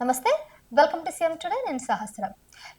నమస్తే. Welcome to CM today నేను సహస్రం.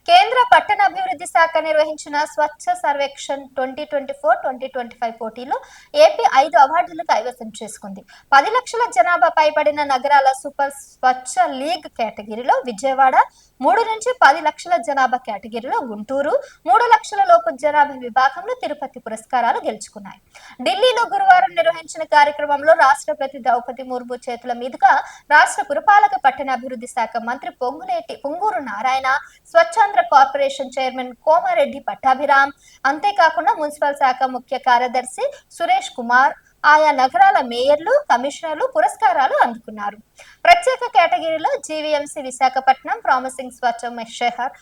కేంద్ర పట్టణ అభివృద్ధి శాఖ నిర్వహించిన Swachh Survekshan twenty twenty four twenty twenty five పోటీలో ఏపీ ఐదు అవార్డులు కైవసం చేసుకుంది. పది లక్షల జనాభా పైబడిన నగరాల సూపర్ స్వచ్ఛ లీగ్ కేటగిరీలో విజయవాడ మూడు నుంచి పది లక్షల జనాభా కేటగిరీలో గుంటూరు మూడు లక్షల లోపు జనాభా విభాగంలో తిరుపతి పురస్కారాలు గెలుచుకున్నాయి. ఢిల్లీలో గురువారం నిర్వహించిన కార్యక్రమంలో రాష్ట్రపతి ద్రౌపది ముర్ము చేతుల మీదుగా రాష్ట్ర పురపాలక పట్టణాభివృద్ధి శాఖ మంత్రి పొంగులేటి పొంగూరు నారాయణ స్వచ్ఛాంధ్ర కార్పొరేషన్ చైర్మన్ కోమారెడ్డి పట్టాభిరామ్. అంతేకాకుండా మున్సిపల్ శాఖ ముఖ్య కార్యదర్శి సురేష్ కుమార్ ఆయా నగరాల మేయర్లు కమిషనర్లు పురస్కారాలు అందుకున్నారు. ప్రత్యేక కేటగిరీలో జీవీఎంసీ విశాఖపట్నం ప్రామిసింగ్ స్వచ్ఛ మెషెహర్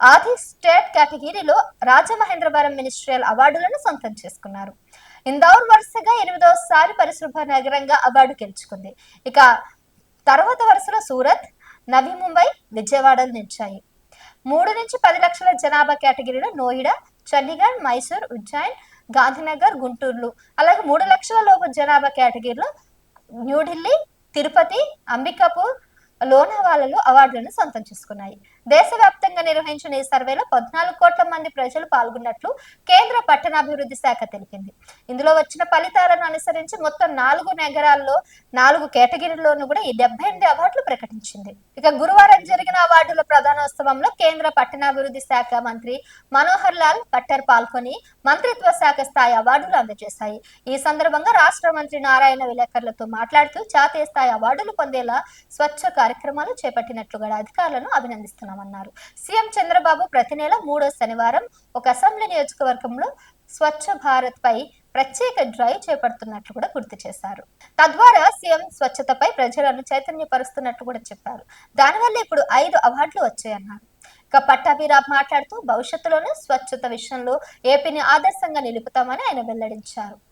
ఆది స్టేట్ కేటగిరీలో రాజమహేంద్రవరం మినిస్ట్రియల్ అవార్డులను సొంతం చేసుకున్నారు. ఇందౌర్ వరుసగా ఎనిమిదవసారి పరిశుభ్ర నగరంగా అవార్డు గెలుచుకుంది. ఇక తర్వాత వరుసలో సూరత్ నవీ ముంబై విజయవాడలు నిలిచాయి. మూడు నుంచి పది లక్షల జనాభా కేటగిరీలో నోయిడా చండీగఢ్ మైసూర్ ఉజ్జాయిన్ గాంధీనగర్ గుంటూరులు. అలాగే మూడు లక్షల లోపు జనాభా కేటగిరీలో న్యూఢిల్లీ తిరుపతి అంబికాపూర్ లోనావాలలో అవార్డులను సొంతం చేసుకున్నాయి. దేశవ్యాప్తంగా నిర్వహించిన ఈ సర్వేలో పద్నాలుగు కోట్ల మంది ప్రజలు పాల్గొన్నట్లు కేంద్ర పట్టణాభివృద్ధి శాఖ తెలిపింది. ఇందులో వచ్చిన ఫలితాలను అనుసరించి మొత్తం నాలుగు నగరాల్లో నాలుగు కేటగిరీల్లోనూ కూడా ఈ డెబ్బై ఎనిమిది అవార్డులు ప్రకటించింది. ఇక గురువారం జరిగిన అవార్డుల ప్రధానోత్సవంలో కేంద్ర పట్టణాభివృద్ధి శాఖ మంత్రి మనోహర్ లాల్ పట్టర్ పాల్గొని మంత్రిత్వ శాఖ స్థాయి అవార్డులు అందజేశాయి. ఈ సందర్భంగా రాష్ట్ర మంత్రి నారాయణ విలేకరులతో మాట్లాడుతూ జాతీయ స్థాయి అవార్డులు పొందేలా స్వచ్ఛ కార్యక్రమాలు చేపట్టినట్లు కూడా అధికారులను అభినందిస్తున్నామన్నారు. సీఎం చంద్రబాబు ప్రతి నెల మూడో శనివారం ఒక అసెంబ్లీ నియోజకవర్గంలో స్వచ్ఛ భారత్ పై ప్రత్యేక డ్రైవ్ చేపడుతున్నట్లు కూడా గుర్తు చేశారు. తద్వారా సీఎం స్వచ్ఛతపై ప్రజలను చైతన్యపరుస్తున్నట్లు కూడా చెప్పారు. దానివల్ల ఇప్పుడు ఐదు అవార్డులు వచ్చాయన్నారు. ఇక పట్టాభిరాబ్ మాట్లాడుతూ భవిష్యత్తులోనూ స్వచ్ఛత విషయంలో ఏపీని ఆదర్శంగా నిలుపుతామని ఆయన వెల్లడించారు.